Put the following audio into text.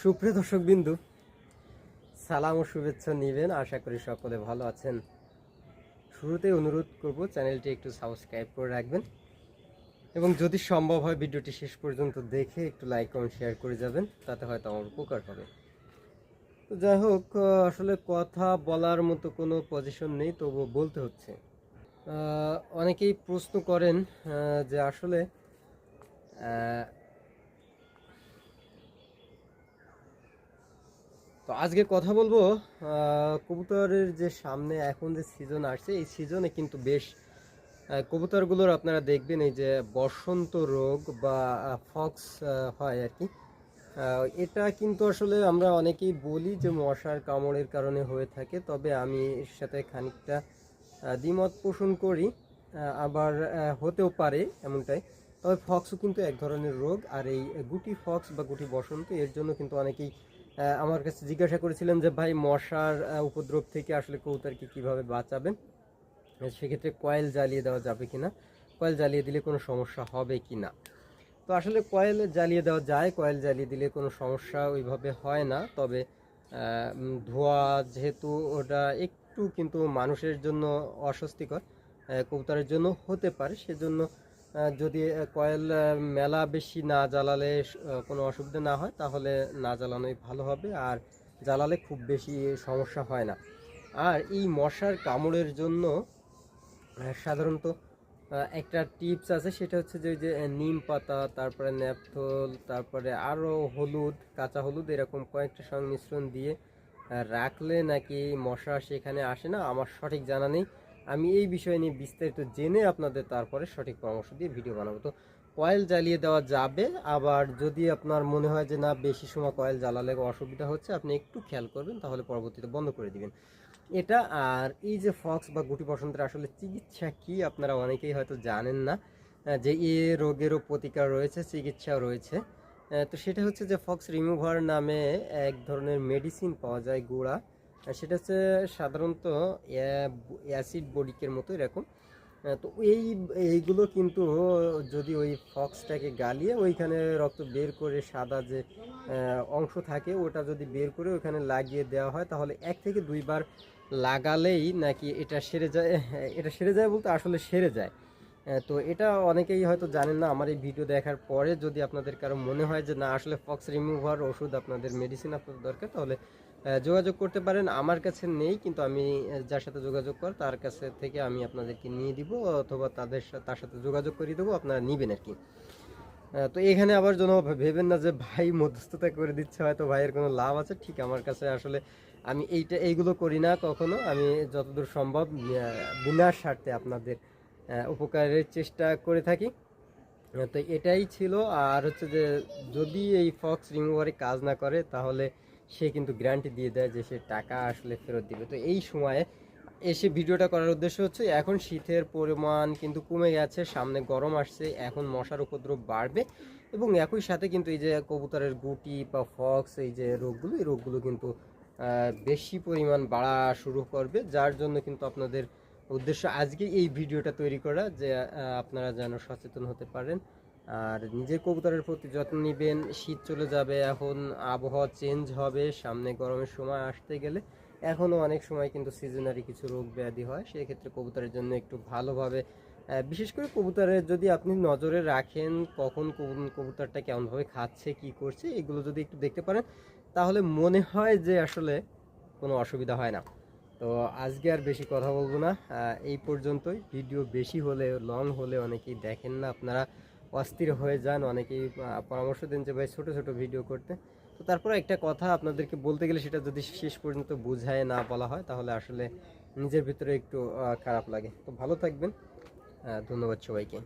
সুপ্রিয় দর্শক বিন্দু সালাম ও শুভেচ্ছা নেবেন। আশা করি সকলে ভালো আছেন। শুরুতে অনুরোধ করব, চ্যানেলটি একটু সাবস্ক্রাইব করে রাখবেন এবং যদি সম্ভব হয় ভিডিওটি শেষ পর্যন্ত দেখে একটু লাইক, কমেন্ট, শেয়ার করে যাবেন, তাতে হয়তো আমার উপকার হবে। তো যাই হোক আসলে কথা বলার মতো কোনো পজিশন নেই, তবুও বলতে হচ্ছে। অনেকেই প্রশ্ন করেন যে আসলে তো আজকে কথা বলব কবুতরের যে সামনে এখন যে সিজন আসছে, এই সিজনে কিন্তু বেশ কবুতরগুলোর আপনারা দেখবেন এই যে বসন্ত রোগ বা ফক্স হয় আর কি। এটা কিন্তু আসলে আমরা অনেকেই বলি যে মশার কামড়ের কারণে হয়ে থাকে, তবে আমি এর সাথে খানিকটা দ্বিমত পোষণ করি আবার হতেও পারে এমনটাই। তবে ফক্সও কিন্তু এক ধরনের রোগ, আর এই গুটি ফক্স বা গুটি বসন্ত এর জন্য কিন্তু অনেকেই আমার কাছে জিজ্ঞাসা করেছিলেন যে, ভাই, মশার উপদ্রব থেকে আসলে কৌতারকে কীভাবে বাঁচাবেন? সেক্ষেত্রে কয়েল জ্বালিয়ে দেওয়া যাবে কি না কয়েল জ্বালিয়ে দিলে কোনো সমস্যা হবে কিনা? তো আসলে কয়েল জ্বালিয়ে দেওয়া যায়, কয়েল জ্বালিয়ে দিলে কোনো সমস্যা ওইভাবে হয় না। তবে ধোঁয়া যেহেতু ওটা একটু কিন্তু মানুষের জন্য অস্বস্তিকর কবুতরের জন্য হতে পারে। সেজন্য যদি কয়েল মেলা বেশি না জ্বালালে কোনো অসুবিধা না হয়, তাহলে না জ্বালানোই ভালো হবে। আর জ্বালালে খুব বেশি সমস্যা হয় না। আর এই মশার কামড়ের জন্য সাধারণত একটা টিপস আছে, সেটা হচ্ছে যে যে নিম পাতা, তারপরে ন্যাপথল তারপরে আরও হলুদ, কাঁচা হলুদ, এরকম কয়েকটা সংমিশ্রণ দিয়ে রাখলে নাকি মশা সেখানে আসে না? আমার সঠিক জানা নেই। আমি এই বিষয় নিয়ে বিস্তারিত জেনে আপনাদের তারপরে সঠিক পরামর্শ দিয়ে ভিডিও বানাবো। তো কয়েল জ্বালিয়ে দেওয়া যাবে, আবার যদি আপনার মনে হয় যে না, বেশি সময় কয়েল জ্বালালে অসুবিধা হচ্ছে, আপনি একটু খেয়াল করবেন, তাহলে পরবর্তীতে বন্ধ করে দিবেন। এটা আর এই যে ফক্স বা গুটি বসন্তের আসলে চিকিৎসা কি, আপনারা অনেকেই হয়তো জানেন না যে এ রোগেরও প্রতিকার রয়েছে, চিকিৎসাও রয়েছে। তো সেটা হচ্ছে যে ফক্স রিমুভার নামে এক ধরনের মেডিসিন পাওয়া যায় গুঁড়া। সেটা হচ্ছে সাধারণত অ্যাসিড বডিকের মতো এরকম। তো এই, এইগুলো কিন্তু যদি ওই ফক্সটাকে গালিয়ে ওইখানে রক্ত বের করে সাদা যে অংশ থাকে ওটা যদি বের করে ওখানে লাগিয়ে দেওয়া হয়, তাহলে এক থেকে দুইবার লাগালেই নাকি এটা সেরে যায়, এটা সেরে যায় বলতে আসলে সেরে যায়। তো এটা অনেকেই হয়তো জানেন না, আমার এই ভিডিও দেখার পরে যদি আপনাদের কারও মনে হয় যে না, আসলে ফক্স রিমুভার ওষুধ আপনাদের মেডিসিন আপনাদের দরকার, তাহলে যোগাযোগ করতে পারেন। আমার কাছে নেই, কিন্তু আমি যার সাথে যোগাযোগ কর, তার কাছে থেকে আমি আপনাদেরকে নিয়ে দিব, অথবা তাদের তার সাথে যোগাযোগ করিয়ে দেবো, আপনারা নেবেন আর কি। তো এখানে আবার যেন ভেবেন না যে ভাই মধ্যস্থতা করে দিচ্ছে, হয়তো ভাইয়ের কোনো লাভ আছে। ঠিক আমার কাছে আসলে আমি এইটা, এইগুলো করি না কখনো। আমি যতদূর সম্ভব বিনা স্বার্থে আপনাদের উপকারের চেষ্টা করে থাকি। তো এটাই ছিল। আর হচ্ছে যে, যদি এই ফক্স রিমুভারে কাজ না করে, তাহলে সে কিন্তু গ্যারান্টি দিয়ে দেয় যে সে টাকা আসলে ফেরত দিবে। তো এই সময়ে এসে ভিডিওটা করার উদ্দেশ্য হচ্ছে, এখন শীতের পরিমাণ কিন্তু কমে গেছে, সামনে গরম আসছে, এখন মশার উপদ্রব বাড়বে এবং একই সাথে কিন্তু এই যে কবুতরের গুটি বা ফক্স এই যে রোগগুলো, এই রোগগুলো কিন্তু বেশি পরিমাণ বাড়া শুরু করবে, যার জন্য কিন্তু আপনাদের উদ্দেশ্য আজকে এই ভিডিওটা তৈরি করা যে আপনারা যেন সচেতন হতে পারেন। আর নিজের কবুতরের প্রতি যত্ন নেবেন, শীত চলে যাবে, এখন আবহাওয়া চেঞ্জ হবে, সামনে গরমের সময় আসতে গেলে এখনও অনেক সময় কিন্তু সিজনারি কিছু রোগ ব্যাধি হয়, সেক্ষেত্রে কবুতরের জন্য একটু ভালোভাবে বিশেষ করে কবুতরের যদি আপনি নজরে রাখেন কখন কবুতরটা কেমনভাবে খাচ্ছে, কি করছে, এগুলো যদি একটু দেখতে পারেন, তাহলে মনে হয় যে আসলে কোনো অসুবিধা হয় না। তো আজকে আর বেশি কথা বলব না। এই পর্যন্তই। ভিডিও বেশি হলে লং হলে অনেকেই দেখেন না। আপনারা অস্থির হয়ে যান, অনেকেই পরামর্শ দেন যে, ভাই, ছোট, ছোটো ভিডিও করতে। তো তারপরে একটা কথা আপনাদেরকে বলতে গেলে, সেটা যদি শেষ পর্যন্ত বুঝায় না বলা হয়, তাহলে আসলে নিজের ভিতরে একটু খারাপ লাগে। তো ভালো থাকবেন। ধন্যবাদ সবাইকে।